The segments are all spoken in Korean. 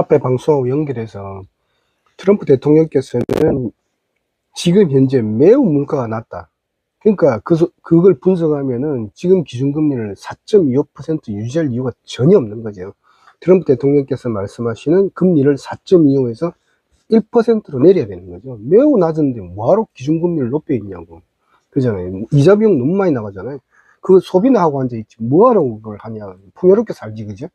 앞에 방송하고 연결해서 트럼프 대통령께서는 지금 현재 매우 물가가 낮다. 그러니까 그, 소- 그걸 분석하면은 지금 기준금리를 4.25% 유지할 이유가 전혀 없는 거죠. 트럼프 대통령께서 말씀하시는 금리를 4.25에서 1%로 내려야 되는 거죠. 매우 낮은데 뭐하러 기준금리를 높여 있냐고. 그잖아요. 이자 비용 너무 많이 나가잖아요. 그 소비나 하고 앉아있지. 뭐하러 그걸 하냐. 풍요롭게 살지, 그죠?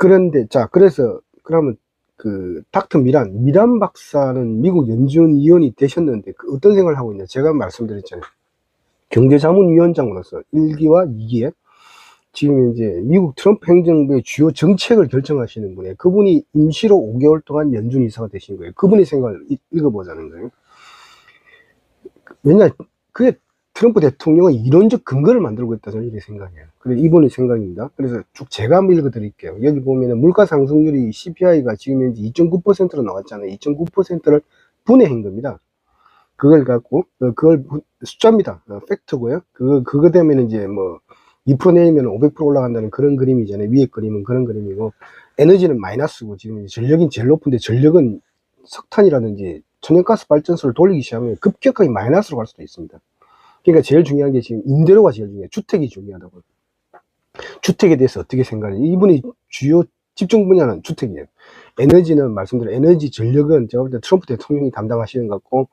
그런데, 자, 그래서, 그러면, 그, 닥터 미란, 미란 박사는 미국 연준위원이 되셨는데, 그 어떤 생각을 하고 있냐. 제가 말씀드렸잖아요. 경제자문위원장으로서 1기와 2기에 지금 이제 미국 트럼프 행정부의 주요 정책을 결정하시는 분이에요. 그분이 임시로 5개월 동안 연준 이사가 되신 거예요. 그분의 생각을 읽- 읽어보자는 거예요. 왜냐, 그게 트럼프 대통령은 이론적 근거를 만들고 있다 저는 이렇게 생각해요. 그래 이분의 생각입니다. 그래서 쭉 제가 한번 읽어드릴게요. 여기 보면 은 물가 상승률이 CPI가 지금 현재 2.9%로 나왔잖아요. 2.9%를 분해한 겁니다. 그걸 갖고 어, 그걸 부- 숫자입니다. 어, 팩트고요. 그거 그거 되면 이제 뭐 2% 내리면 500% 올라간다는 그런 그림이잖아요. 위에 그림은 그런 그림이고 에너지는 마이너스고 지금 전력이 제일 높은데 전력은 석탄이라든지 천연가스 발전소를 돌리기 시작하면 급격하게 마이너스로 갈 수도 있습니다. 그러니까 제일 중요한 게 지금 임대료가 제일 중요해요. 주택이 중요하다고. 주택에 대해서 어떻게 생각하냐. 이분이 주요 집중 분야는 주택이에요. 에너지는 말씀드린 에너지 전력은 제가 볼 때 트럼프 대통령이 담당하시는 것 같고,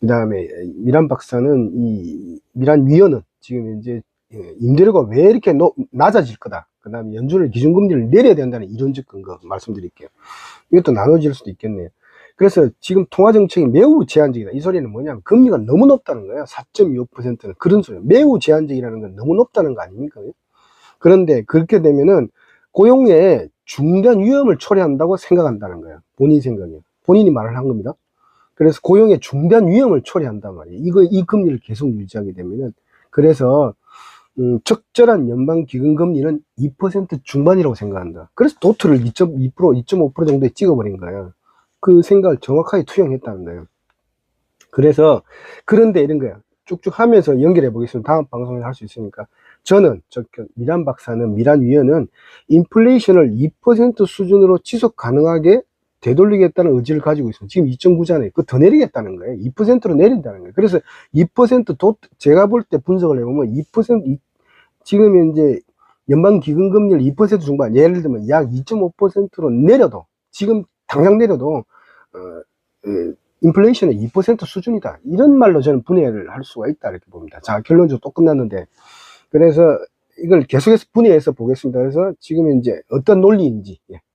그 다음에 미란 박사는 이 미란 위원은 지금 이제 예, 임대료가 왜 이렇게 노- 낮아질 거다. 그 다음에 연준을 기준금리를 내려야 된다는 이론적 근거 말씀드릴게요. 이것도 나눠질 수도 있겠네요. 그래서 지금 통화 정책이 매우 제한적이다. 이 소리는 뭐냐면 금리가 너무 높다는 거예요. 4.25%는 그런 소리예요. 매우 제한적이라는 건 너무 높다는 거 아닙니까? 그런데 그렇게 되면은 고용에 중대한 위험을 초래한다고 생각한다는 거예요. 본인 생각이에요. 본인이 말을 한 겁니다. 그래서 고용에 중대한 위험을 초래한단 말이에요. 이거 이 금리를 계속 유지하게 되면은 그래서 음, 적절한 연방 기금 금리는 2% 중반이라고 생각한다. 그래서 도트를 2.2% 2.5% 정도에 찍어버린 거예요. 그 생각을 정확하게 투영했다는 거예요. 그래서 그런데 이런 거야. 쭉쭉 하면서 연결해 보겠습니다. 다음 방송에 할 수 있으니까. 저는 저 미란 박사는 미란 위원은 인플레이션을 2% 수준으로 지속 가능하게 되돌리겠다는 의지를 가지고 있습니다. 지금 2.9잖아요. 그 더 내리겠다는 거예요. 2%로 내린다는 거예요. 그래서 2% 도, 제가 볼 때 분석을 해보면 2% 이- 지금 현재 연방 기금 금리를 2% 중반, 예를 들면 약 2.5%로 내려도 지금 당장 내려도 어, 어, 인플레이션은 2% 수준이다. 이런 말로 저는 분해를 할 수가 있다 이렇게 봅니다. 자 결론적으로 또 끝났는데 그래서 이걸 계속해서 분해해서 보겠습니다. 그래서 지금 이제 어떤 논리인지 예.